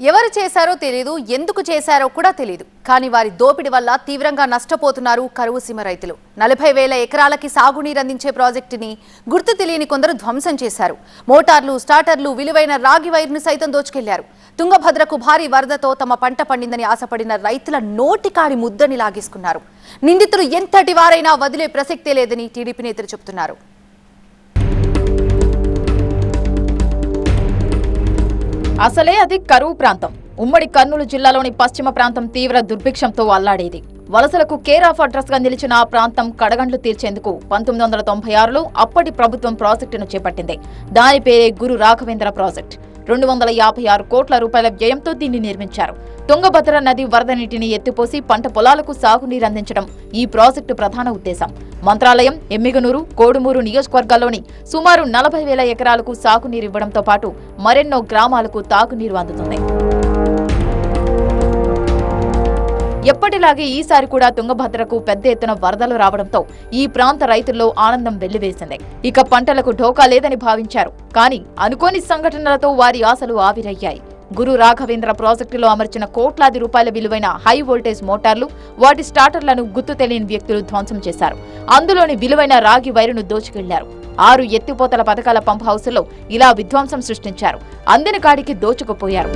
ఎవరు చేశారో తెలియదు ఎందుకు చేశారో కూడా తెలియదు కానీ వారి దోపిడి వల్ల తీవ్రంగా నష్టపోతున్నారు కరువు సీమ రైతులు. నలభై వేల ఎకరాలకి సాగునీరు అందించే ప్రాజెక్టుని గుర్తు తెలియని కొందరు ధ్వంసం చేశారు. మోటార్లు స్టార్టర్లు విలువైన రాగి వైర్ను సైతం దోచుకెళ్ళారు. తుంగభద్రకు భారీ వరదతో తమ పంట పండిందని ఆశపడిన రైతుల నోటికాడి ముద్దని లాగేసుకున్నారు. నిందితులు ఎంతటి వారైనా వదిలే ప్రసక్తే లేదని టీడీపీ నేతలు చెబుతున్నారు అసలే అది కరువు ప్రాంతం. ఉమ్మడి కర్నూలు జిల్లాలోని పశ్చిమ ప్రాంతం తీవ్ర దుర్భిక్షంతో అల్లాడేది. వలసలకు కేర్ ఆఫ్ అడ్రస్గా నిలిచిన ఆ ప్రాంతం కడగండ్లు తీర్చేందుకు పంతొమ్మిది వందల తొంభై ఆరులో అప్పటి ప్రభుత్వం ప్రాజెక్టును చేపట్టింది. దాని పేరే గురు రాఘవేంద్ర ప్రాజెక్ట్. రెండు వందల యాభై ఆరు కోట్ల రూపాయల వ్యయంతో దీన్ని నిర్మించారు. తుంగభద్ర నది వరద నీటిని ఎత్తిపోసి పంట పొలాలకు సాగునీరు అందించడం ఈ ప్రాజెక్టు ప్రధాన ఉద్దేశం. మంత్రాలయం ఎమ్మిగనూరు కోడుమూరు నియోజకవర్గాల్లోని సుమారు నలభై వేల ఎకరాలకు సాగునీరు ఇవ్వడంతో పాటు మరెన్నో గ్రామాలకు తాగునీరు అందుతుంది ఎప్పటిలాగే ఈసారి కూడా తుంగభద్రకు పెద్ద ఎత్తున వరదలు రావడంతో ఈ ప్రాంత రైతుల్లో ఆనందం వెల్లివేసింది. ఇక పంటలకు ఢోకా లేదని భావించారు. కానీ అనుకోని సంఘటనలతో వారి ఆశలు ఆవిరయ్యాయి. గురు రాఘవేంద్ర ప్రాజెక్టులో అమర్చిన కోట్లాది రూపాయల విలువైన హై వోల్టేజ్ మోటార్లు వాటి స్టార్టర్లను గుర్తు తెలియని వ్యక్తులు ధ్వంసం చేశారు. అందులోని విలువైన రాగి వైరును దోచుకెళ్ళారు. ఆరు ఎత్తిపోతల పథకాల పంప్ హౌస్లో ఇలా విధ్వంసం సృష్టించారు. అందిన కాడికి దోచుకుపోయారు.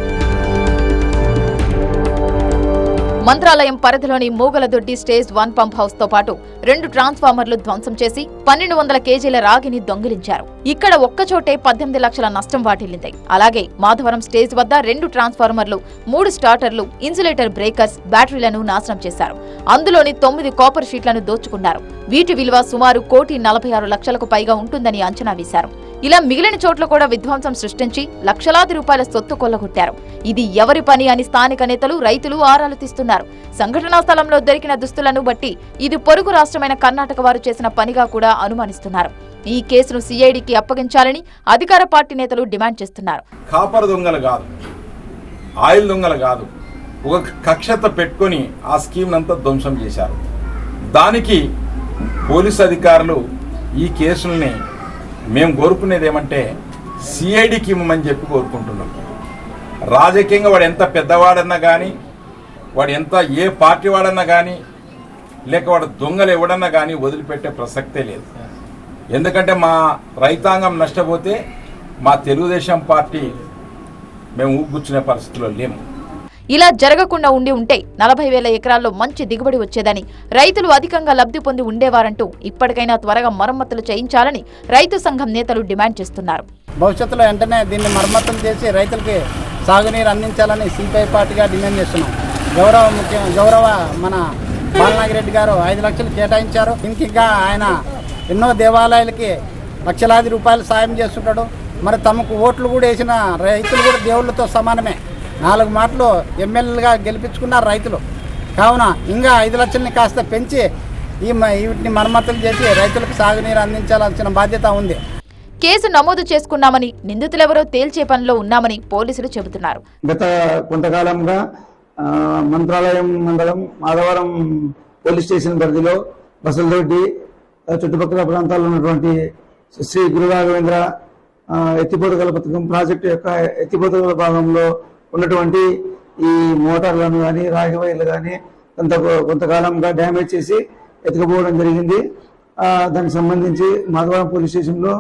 మంత్రాలయం పరిధిలోని మూగలదొడ్డి స్టేజ్ వన్ పంప్ హౌస్తో పాటు రెండు ట్రాన్స్ఫార్మర్లు ధ్వంసం చేసి పన్నెండు వందల కేజీల రాగిని దొంగిలించారు. ఇక్కడ ఒక్కచోటే పద్దెనిమిది లక్షల నష్టం వాటిల్లింది. అలాగే మాధవరం స్టేజ్ వద్ద రెండు ట్రాన్స్ఫార్మర్లు మూడు స్టార్టర్లు ఇన్సులేటర్ బ్రేకర్స్ బ్యాటరీలను నాశనం చేశారు. అందులోని తొమ్మిది కాపర్ షీట్లను దోచుకున్నారు. వీటి విలువ సుమారు కోటి నలభై ఆరు లక్షలకు పైగా ఉంటుందని అంచనా వేశారు. ఇలా మిగిలిన చోట్ల కూడా విధ్వంసం సృష్టించి లక్షలాది రూపాయల సొత్తు కొల్లగొట్టారు. ఇది ఎవరి పని అని స్థానిక నేతలు రైతులు ఆరాలు తీస్తున్నారు. సంఘటనా స్థలంలో దొరికిన దుస్తులను బట్టి ఇది పొరుగు రాష్ట్రమైన కర్ణాటక వారు చేసిన పనిగా కూడా అనుమానిస్తున్నారు. ఈ కేసును సిఐడికి అప్పగించాలని అధికార పార్టీ నేతలు డిమాండ్ చేస్తున్నారు. కాపర్ దొంగలు కాదు. ఆయిల్ దొంగలు కాదు. ఒక కక్షత పెట్టుకొని ఆ స్కీమ్ అంతా ధ్వంసం చేశారు. దానికి పోలీసు అధికారులు ఈ కేసుల్ని మేము కోరుకునేది ఏమంటే సిఐడికి ఇవ్వమని చెప్పి కోరుకుంటున్నాం. రాజకీయంగా వాడు ఎంత పెద్దవాడన్నా కానీ వాడు ఎంత ఏ పార్టీ వాడన్నా కానీ లేక వాడు దొంగలు ఎవడన్నా కానీ వదిలిపెట్టే ప్రసక్తే లేదు. ఎందుకంటే మా రైతాంగం నష్టపోతే మా తెలుగుదేశం పార్టీ మేము ఊగుచ్చునే పరిస్థితిలో లేము. ఇలా జరగకుండా ఉండి ఉంటే నలభై వేల ఎకరాల్లో మంచి దిగుబడి వచ్చేదని. రైతులు అధికంగా లబ్ధి పొంది ఉండేవారంటూ ఇప్పటికైనా త్వరగా మరమ్మతులు చేయించాలని రైతు సంఘం నేతలు డిమాండ్ చేస్తున్నారు. భవిష్యత్తులో వెంటనే దీన్ని మరమ్మతులు చేసి రైతులకి సాగునీరు అందించాలని సిపిఐ పార్టీగా డిమాండ్ చేస్తున్నాం. గౌరవ ముఖ్య గౌరవ మన బాలనాగిరెడ్డి గారు ఐదు లక్షలు కేటాయించారు. దీనికి ఆయన ఎన్నో దేవాలయాలకి లక్షలాది రూపాయలు సాయం చేస్తుంటాడు. మరి తమకు ఓట్లు కూడా వేసిన రైతులు కూడా దేవుళ్ళతో సమానమే. నాలుగు మాటలు ఎమ్మెల్యేలుగా గెలిపించుకున్నారు రైతులు. కావున ఇంకా ఐదు లక్షల్ని కాస్త పెంచి ఈ వీటిని మరమ్మతులు చేసి రైతులకు సాగునీరు అందించాల్సిన బాధ్యత ఉంది. కేసు నమోదు చేసుకున్నామని నిందితులెవరో తేల్చే పనిలో ఉన్నామని పోలీసులు చెబుతున్నారు. గత కొంతకాలంగా మంత్రాలయం మండలం మాధవరం పోలీస్ స్టేషన్ పరిధిలో బసలదొడ్డి ఆ, చుట్టుపక్కల ప్రాంతాల్లో ఉన్నటువంటి శ్రీ గురు రాఘవేంద్ర ఎత్తిపోతగల పథకం ప్రాజెక్టు యొక్క ఎత్తిపోతగల భాగంలో ఉన్నటువంటి ఈ మోటార్లను కానీ రాగి వైర్లు కానీ కొంత కొంతకాలంగా డ్యామేజ్ చేసి ఎత్తుకుపోవడం జరిగింది. దానికి సంబంధించి మాధవరం పోలీస్ స్టేషన్లో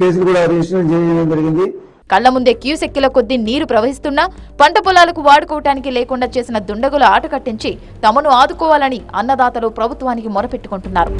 కేసులు కూడా రిజిస్టర్ చేయడం జరిగింది. కళ్ళ ముందే క్యూసెక్కిల కొద్దీ నీరు ప్రవహిస్తున్నా పంట పొలాలకు వాడుకోవటానికి లేకుండా చేసిన దుండగుల ఆట కట్టించి తమను ఆదుకోవాలని అన్నదాతలు ప్రభుత్వానికి మొరపెట్టుకుంటున్నారు.